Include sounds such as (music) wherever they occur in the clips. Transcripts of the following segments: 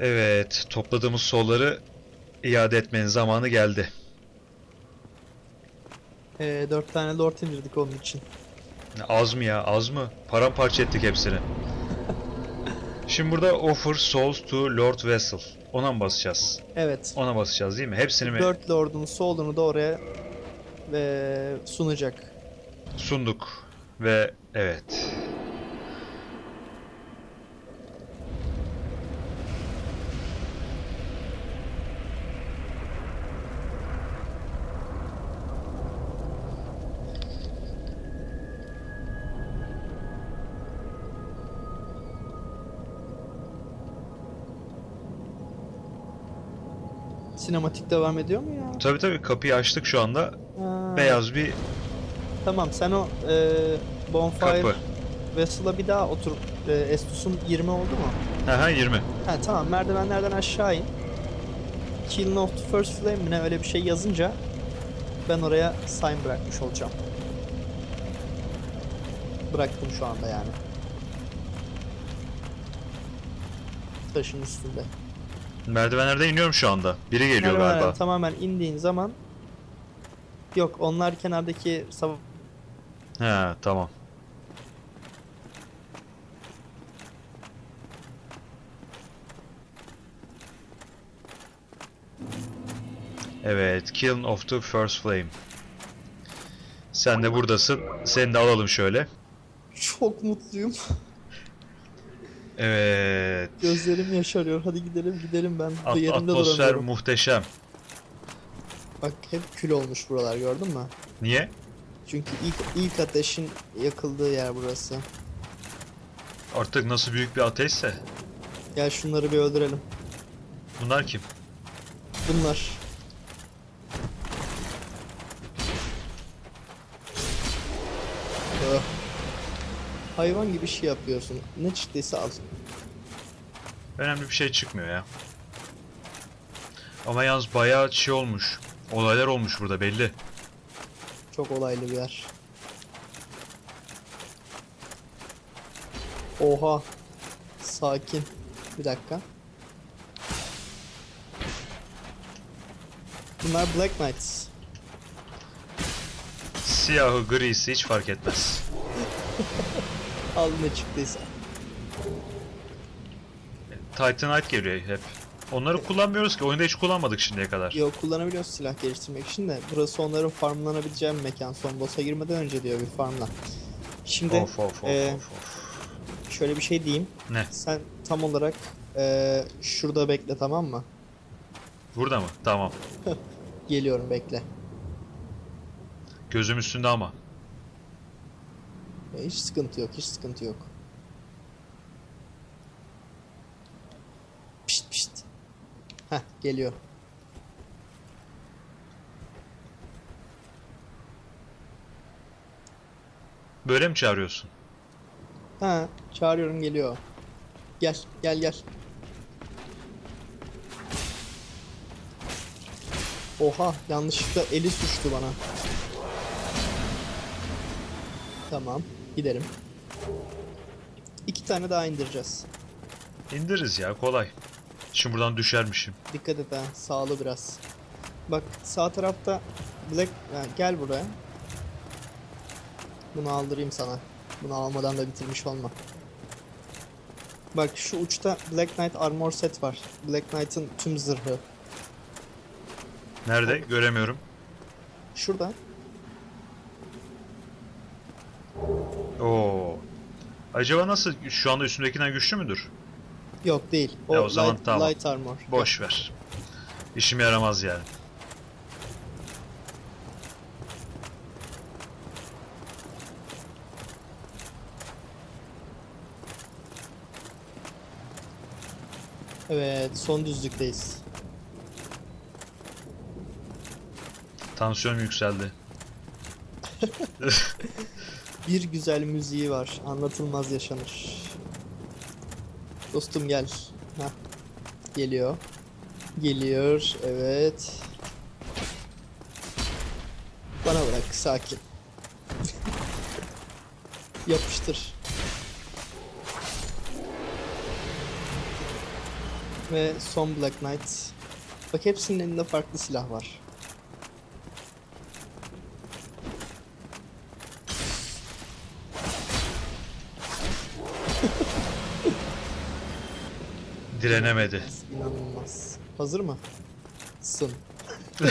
Evet, topladığımız solları iade etmenin zamanı geldi. Ee, 4 tane lord indirdik onun için. Az mı ya, az mı? Paramparça ettik hepsini. (laughs) Şimdi burada offer souls to Lord Vessel. Ona mı basacağız? Evet. Ona basacağız değil mi? Hepsini mi 4 lordun solunu da oraya ve sunacak. sunduk? Ve evet. Sinematik devam ediyor mu ya? Tabii tabii kapıyı açtık şu anda. Ha, Beyaz bir Tamam sen o e, bonfire kapı. vessel'a bir daha otur. E, Estus'un 20 oldu mu? Aha 20. Ha tamam merdivenlerden aşağı in. Killing of the First Flame mi ne öyle bir şey yazınca ben oraya sign bırakmış olacağım. Bıraktım şu anda yani. Taşın üstünde. Merdivenlerden iniyorum şu anda. Biri geliyor Merdivenlerden galiba. Tamamen indiğin zaman Yok onlar kenardaki sava- He tamam. Evet, Kiln of the First Flame. Sen de buradasın. Seni de alalım şöyle. Çok mutluyum. Evet. Gözlerim yaşarıyor. Hadi gidelim gidelim ben At- yerimde atmosfer muhteşem. Bak hep kül olmuş buralar gördün mü? Niye? Çünkü ilk ilk ateşin yakıldığı yer burası. Artık nasıl büyük bir ateşse. Gel şunları bir öldürelim. Bunlar kim? Bunlar. Öh. Hayvan gibi şey yapıyorsun. Ne çıktıysa al. Önemli bir şey çıkmıyor ya. Ama yalnız bayağı şey olmuş. Olaylar olmuş burada belli. Çok olaylı bir yer. Oha. Sakin. Bir dakika. Bunlar Black Knights. Siyahı, grisi hiç fark etmez. Al ne çıktıysa. Titanite geliyor hep. Onları kullanmıyoruz ki. Oyunda hiç kullanmadık şimdiye kadar. Yok kullanabiliyorsun silah geliştirmek için de. Burası onların farmlanabileceği bir mekan. Son boss'a girmeden önce diyor bir farmla. Şimdi Of of of e, of of. şöyle bir şey diyeyim. Ne? Sen tam olarak e, şurada bekle tamam mı? Burada mı? Tamam. (laughs) Geliyorum bekle. Gözüm üstünde ama. Ya Hiç sıkıntı yok, hiç sıkıntı yok. Pişt pişt. Heh, geliyor. Böyle mi çağırıyorsun? Ha, çağırıyorum geliyor. Gel, gel gel. Oha, yanlışlıkla eli suçtu bana. Tamam, gidelim. İki tane daha indireceğiz. İndiririz ya kolay. Şimdi buradan düşermişim. Dikkat et ha, sağlı biraz. Bak sağ tarafta Black... Ha, gel buraya. Bunu aldırayım sana. Bunu almadan da bitirmiş olma. Bak şu uçta Black Knight armor set var. Black Knight'ın tüm zırhı. Nerede? Göremiyorum. Şurada. Oo. Acaba nasıl? Şu anda üstündekinden güçlü müdür? Yok değil. O, Ya o zaman light, tamam. light armor. Boş ver. İşime yaramaz yani. Evet, son düzlükteyiz. Tansiyonum yükseldi. (laughs) Bir güzel müziği var. Anlatılmaz yaşanır. Dostum gel. Heh. Geliyor. Geliyor. Evet. Bana bırak sakin. (laughs) Yapıştır. Ve son Black Knight. Bak hepsinin elinde farklı silah var. Direnemedi. İnanılmaz. Hazır mı? Sın. (laughs)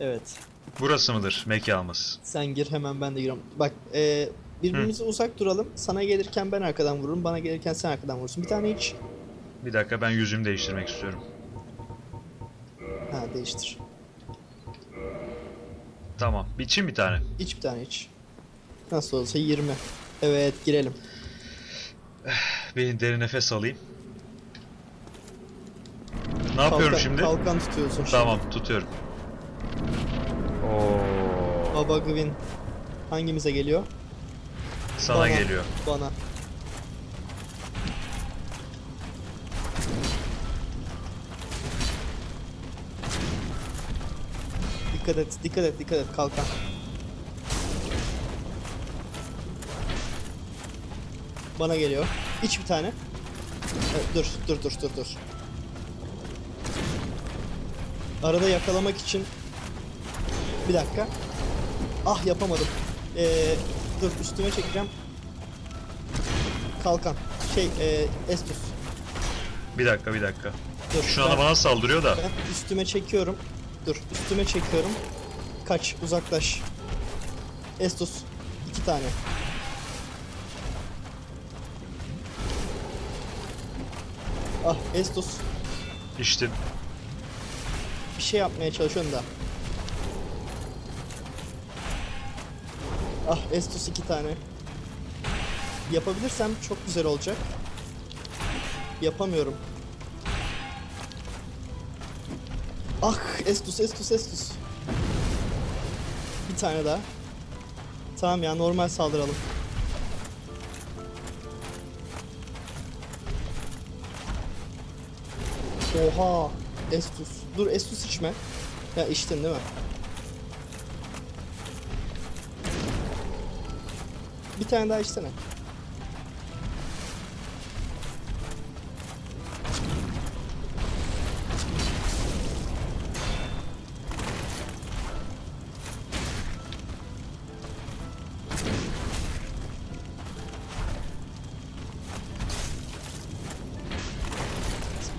evet. Burası mıdır mekanımız? Sen gir hemen ben de giriyorum. Bak e, birbirimize uzak duralım. Sana gelirken ben arkadan vururum. Bana gelirken sen arkadan vurursun. Bir tane iç. Bir dakika ben yüzümü değiştirmek istiyorum. Ha değiştir. Tamam. Biçim bir tane. İç bir tane iç. Nasıl olsa 20. Evet girelim. Bir derin nefes alayım. Ne yapıyorum Kalkan- şimdi? Kalkan tutuyorsun şimdi. Tamam tutuyorum. Oo, Baba Gwyn hangimize geliyor? sana Bana. geliyor. Bana. Dikkat et, dikkat et, dikkat et kalkan. Bana geliyor. İç bir tane. Evet, dur, dur, dur, dur, dur. Arada yakalamak için bir dakika. Ah yapamadım. Ee, dur üstüme çekeceğim. Kalkan. Şey, e, Estus. Bir dakika bir dakika. Dur. Şu ben- anda bana saldırıyor da. ben üstüme çekiyorum. Dur, üstüme çekiyorum. Kaç, uzaklaş. Estus. iki tane. Ah, Estus. İşte Bir şey yapmaya çalışıyorum da. Ah, Estus iki tane. Yapabilirsem çok güzel olacak. Yapamıyorum. Ah, Estus, Estus, Estus. Bir tane daha. Tamam ya, normal saldıralım. Oha, Estus. Dur, Estus içme. Ya içtin değil mi? Bir tane daha içsene.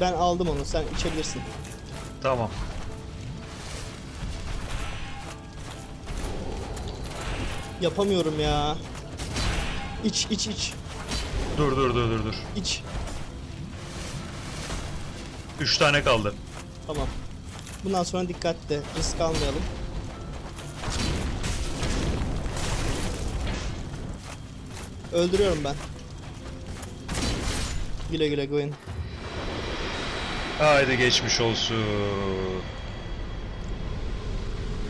Ben aldım onu. Sen içebilirsin. tamam. Yapamıyorum ya. İç iç iç. Dur dur dur dur dur. iç. Üç tane kaldı. Tamam. Bundan sonra dikkatli. Risk almayalım. Öldürüyorum ben. Güle güle Gwen. Haydi geçmiş olsun.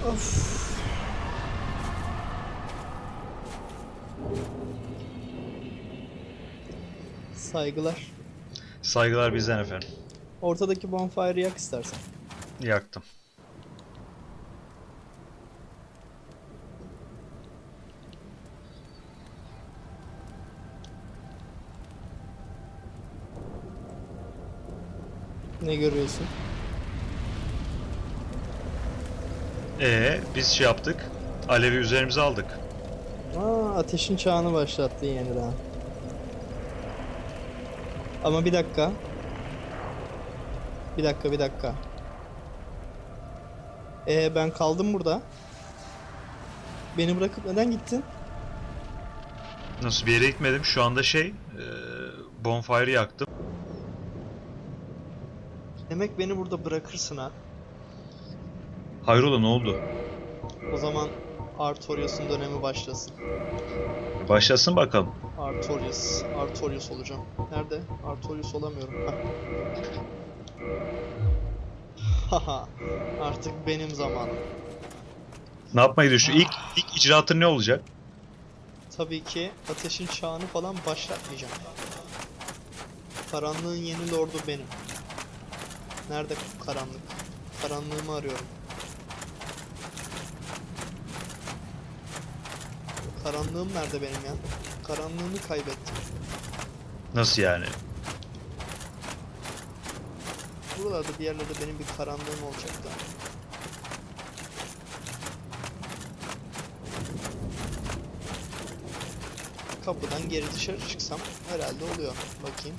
Of. Saygılar. Saygılar bizden efendim. Ortadaki bonfire'ı yak istersen. Yaktım. Ne görüyorsun? Ee, biz şey yaptık. Alevi üzerimize aldık. Aa, ateşin çağını başlattın yeniden. Ama bir dakika. Bir dakika, bir dakika. Ee, ben kaldım burada. Beni bırakıp neden gittin? Nasıl bir yere gitmedim. Şu anda şey, e, bonfire yaktım. Demek beni burada bırakırsın ha. Hayrola ne oldu? O zaman Artorius'un dönemi başlasın. Başlasın bakalım. Artorius, Artorius olacağım. Nerede? Artorius olamıyorum. Hah. (laughs) Haha, artık benim zamanım. Ne yapmayı düşün? İlk, ilk icraatın ne olacak? Tabii ki ateşin çağını falan başlatmayacağım. Karanlığın yeni lordu benim. Nerede karanlık? Karanlığımı arıyorum. Karanlığım nerede benim ya? Karanlığımı kaybettim. Nasıl yani? Buralarda bir yerlerde benim bir karanlığım olacaktı. Kapıdan geri dışarı çıksam herhalde oluyor. Bakayım.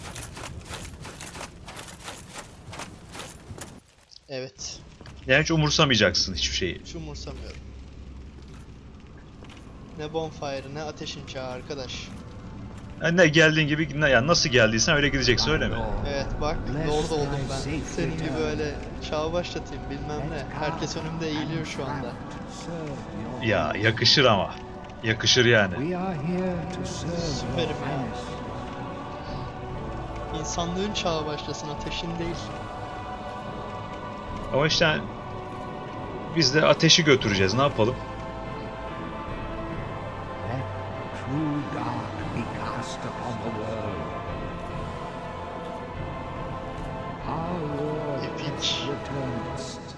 Evet. Yani hiç umursamayacaksın hiçbir şeyi. Hiç umursamıyorum. Ne bonfire ne ateşin çağı arkadaş. Yani ne geldiğin gibi ne yani nasıl geldiysen öyle gideceksin öyle mi? Evet bak Lord oldum ben. Senin gibi öyle çağ başlatayım bilmem ne. Herkes önümde eğiliyor şu anda. Ya yakışır ama. Yakışır yani. Süperim ya. İnsanlığın çağı başlasın ateşin değil. Ama işte biz de ateşi götüreceğiz. Ne yapalım?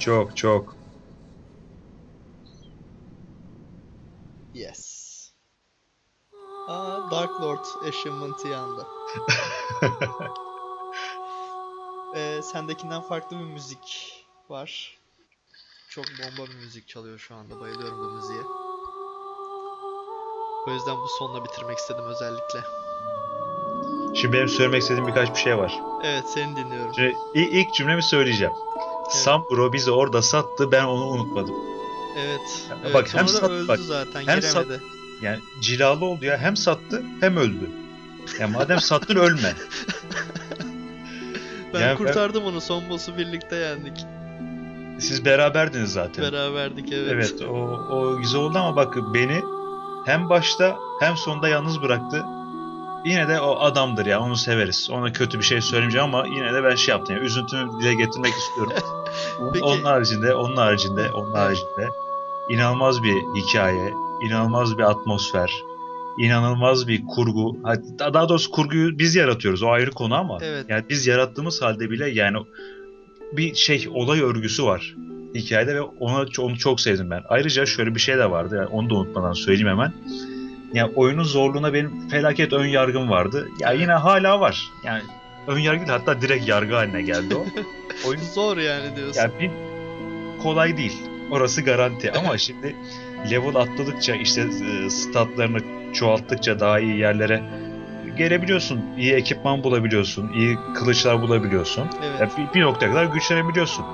Çok çok. Yes. Aa Dark Lord achievement'ı yandı. (laughs) ee, sendekinden farklı bir müzik var. Çok bomba bir müzik çalıyor şu anda. Bayılıyorum bu müziğe. O yüzden bu sonla bitirmek istedim özellikle. Şimdi benim söylemek istediğim birkaç bir şey var. Evet seni dinliyorum. Şimdi i- ilk cümlemi söyleyeceğim. Sam Bro bizi orada sattı ben onu unutmadım. Evet. Ya evet. bak, Sonra hem da sat- öldü bak, zaten. hem giremedi. Yani cilalı oldu ya hem sattı hem öldü. Ya madem sattın ölme. (laughs) Ben Yani ben- kurtardım onu. Son boss'u birlikte yendik. Siz beraberdiniz zaten. Beraberdik evet. Evet o, o güzel oldu ama bak beni hem başta hem sonda yalnız bıraktı. Yine de o adamdır ya onu severiz. Ona kötü bir şey söylemeyeceğim ama yine de ben şey yaptım. Yani üzüntümü dile getirmek istiyorum. (laughs) Peki- Onun haricinde, onun haricinde, onun haricinde inanılmaz bir hikaye, inanılmaz bir atmosfer, inanılmaz bir kurgu. Daha doğrusu kurguyu biz yaratıyoruz. O ayrı konu ama Evet. yani biz yarattığımız halde bile yani bir şey olay örgüsü var hikayede ve ona onu çok sevdim ben. Ayrıca şöyle bir şey de vardı. Yani onu da unutmadan söyleyeyim hemen. Yani oyunun zorluğuna benim felaket ön yargım vardı. Ya yine hala var. Yani ön yargı değil hatta direkt yargı haline geldi o. (laughs) Oyun Zor yani diyorsun. yani bir kolay değil. Orası garanti ama (laughs) şimdi level atladıkça işte e, statlarını çoğalttıkça daha iyi yerlere gelebiliyorsun. İyi ekipman bulabiliyorsun. iyi kılıçlar bulabiliyorsun. Evet. Ya bir, bir noktaya kadar güçlenebiliyorsun.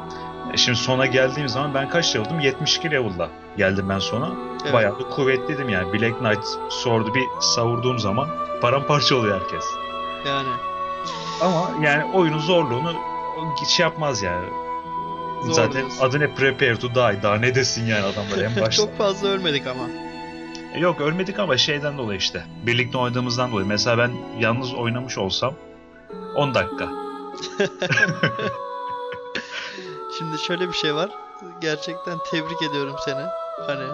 E Şimdi sona geldiğim zaman ben kaç level'dım? 72 level'da geldim ben sona. Evet. Bayağı da kuvvetliydim yani. Black Knight sword'u bir savurduğum zaman paramparça oluyor herkes. Yani. Ama yani oyunun zorluğunu o şey yapmaz yani. Zor Zaten diyorsun. adı ne Prepare to Die. Daha ne desin yani adamlar en (laughs) başta. Çok fazla ölmedik ama. Yok ölmedik ama şeyden dolayı işte. Birlikte oynadığımızdan dolayı. Mesela ben yalnız oynamış olsam 10 dakika. (laughs) Şimdi şöyle bir şey var. Gerçekten tebrik ediyorum seni. Hani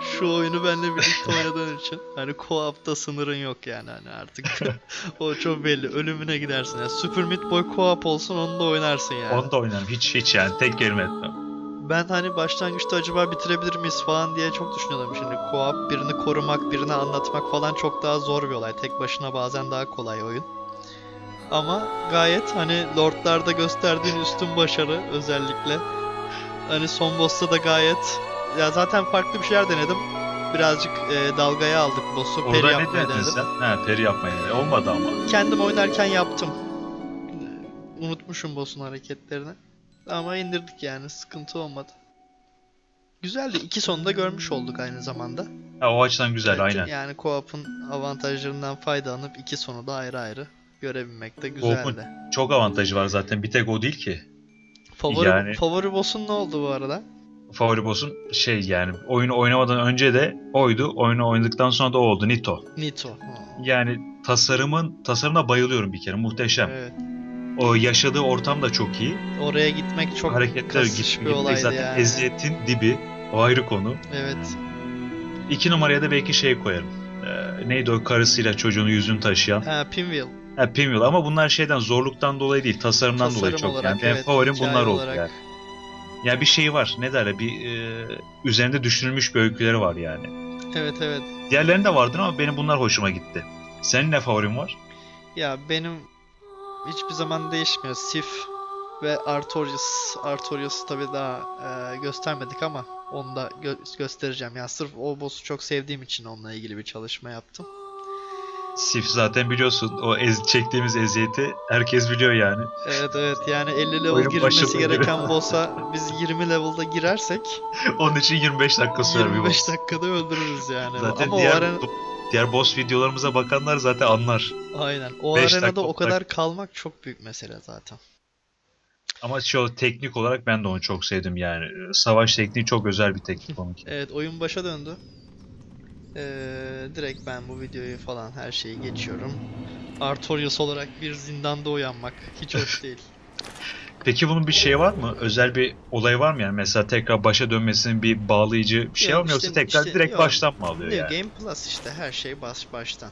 (laughs) şu oyunu benimle birlikte oynadığın için. Hani co-op'ta sınırın yok yani hani artık. (laughs) o çok belli. Ölümüne gidersin. Yani Super Meat Boy co-op olsun onu da oynarsın yani. Onu da oynarım. Hiç hiç yani tek kelime etmem. Ben hani başlangıçta acaba bitirebilir miyiz falan diye çok düşünüyordum. Şimdi co-op birini korumak, birini anlatmak falan çok daha zor bir olay. Tek başına bazen daha kolay oyun. Ama gayet hani Lord'larda gösterdiğin üstün başarı özellikle. Hani son boss'ta da gayet ya zaten farklı bir şeyler denedim. Birazcık e, dalgaya aldık boss'u. Peri Orada ne yapmayı dedin denedim. sen? Ha peri yapmayı denedin. Olmadı ama. Kendim oynarken yaptım. Unutmuşum boss'un hareketlerini. Ama indirdik yani sıkıntı olmadı. Güzeldi. İki sonunda görmüş olduk aynı zamanda. Ha, o açıdan güzel aynen. Yani co-op'un avantajlarından faydalanıp iki sonu da ayrı ayrı görebilmek de güzeldi. Çok avantajı var zaten. Bir tek o değil ki. Favori, yani- favori boss'un ne oldu bu arada? Favori boss'un şey yani oyunu oynamadan önce de oydu. Oyunu oynadıktan sonra da o oldu. Nito. Nito. Ha, Yani tasarımın tasarımına bayılıyorum bir kere. Muhteşem. Evet. O yaşadığı ortam da çok iyi. Oraya gitmek çok Hareketler bir gitmek olaydı zaten yani. eziyetin dibi. O ayrı konu. Evet. İki numaraya da belki şey koyarım. Ee, neydi o karısıyla çocuğunu yüzünü taşıyan. Ha, Pinwheel. Ha, Pinwheel ama bunlar şeyden zorluktan dolayı değil. Tasarımdan Tasarım dolayı çok. olarak, yani benim evet, favorim bunlar oldu olarak. yani. Ya bir şey var. Ne derler? Bir e, üzerinde düşünülmüş bir öyküleri var yani. Evet evet. Diğerlerinde vardır ama benim bunlar hoşuma gitti. Senin ne favorin var? Ya benim hiçbir zaman değişmiyor. Sif Ve Artorias. Artorias'ı tabii daha e, göstermedik ama onu da gö- göstereceğim. Yani sırf o boss'u çok sevdiğim için onunla ilgili bir çalışma yaptım. Sif zaten biliyorsun o ez, çektiğimiz eziyeti herkes biliyor yani. Evet evet yani 50 level Oyun girilmesi gereken (laughs) boss'a biz 20 level'da girersek Onun için 25 dakika sürer bir 25 boss. dakikada öldürürüz yani. Zaten Ama o diğer, arena... diğer boss videolarımıza bakanlar zaten anlar. Aynen. O Beş arenada o kadar kalmak çok büyük mesele zaten. Ama şu teknik olarak ben de onu çok sevdim yani. Savaş tekniği çok özel bir teknik (laughs) onunki. Evet oyun başa döndü. Ee, direkt ben bu videoyu falan her şeyi geçiyorum. Artorias olarak bir zindanda uyanmak hiç hoş (laughs) değil. Peki bunun bir şey var mı? Özel bir olay var mı yani? Mesela tekrar başa dönmesinin bir bağlayıcı bir şey Yok, var mı yoksa işte- tekrar işte direkt yok. baştan mı alıyor New yani? Game Plus işte her şey baş baştan.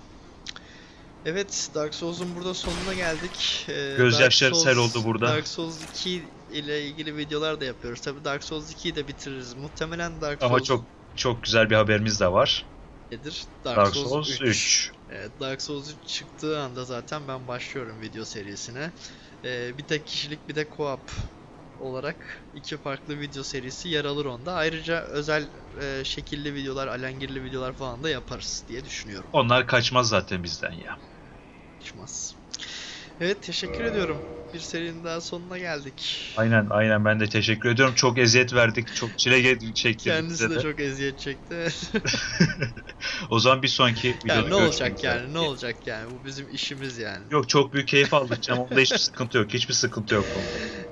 Evet Dark Souls'un burada sonuna geldik. Ee, Gözyaşları sel oldu burada. Dark Souls 2 ile ilgili videolar da yapıyoruz. Tabi Dark Souls 2'yi de bitiririz. Muhtemelen Dark Ama Souls çok çok güzel bir haberimiz de var. nedir? Dark, Dark Souls, Souls 3. 3. Evet, Dark Souls 3 çıktığı anda zaten ben başlıyorum video serisine. Ee, bir tek kişilik bir de co-op olarak iki farklı video serisi yer alır onda. Ayrıca özel e, şekilli videolar, alengirli videolar falan da yaparız diye düşünüyorum. Onlar kaçmaz zaten bizden ya. Çıkmaz. Evet teşekkür ediyorum. Bir serinin daha sonuna geldik. Aynen aynen ben de teşekkür ediyorum. Çok eziyet verdik. Çok çile çektik Kendisi de de. çok eziyet çekti. (laughs) O zaman bir sonraki videoda yani ne olacak üzere. yani ne olacak yani bu bizim işimiz yani. Yok çok büyük keyif aldık ama onda hiçbir sıkıntı yok. Hiçbir sıkıntı yok.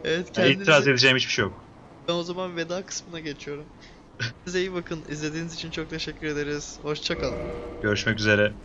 Evet Yani kendinize... itiraz edeceğim hiçbir şey yok. Ben o zaman veda kısmına geçiyorum. (laughs) Size iyi bakın. İzlediğiniz için çok teşekkür ederiz. Hoşçakalın. Görüşmek üzere.